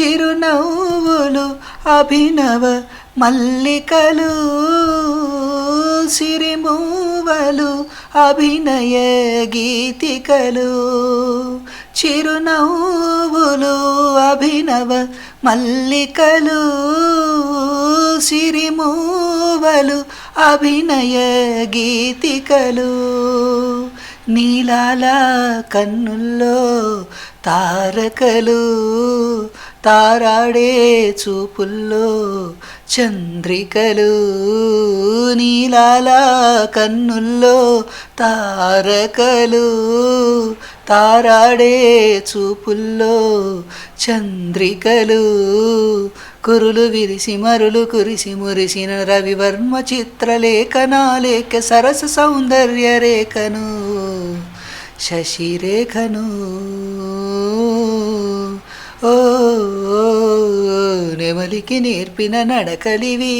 చిరునవ్వులు అభినవ మల్లికలు సిరిమూవలు అభినయ గీతికలు. చిరునవ్వులు అభినవ మల్లికలు సిరిమూవలు అభినయ గీతికలు. నీలాల కన్నుల్లో తారకలు తారాడే చూపుల్లో చంద్రికలు. నీలాల కన్నుల్లో తారకలు తారాడే చూపుల్లో చంద్రికలు. కురులు విరిసి మరులు కురిసి మురిసిన రవివర్మ చిత్రలేఖనాలేక సరస సౌందర్య రేఖను శశిరేఖను ఓ నెమలికి నేర్పిన నడకలివీ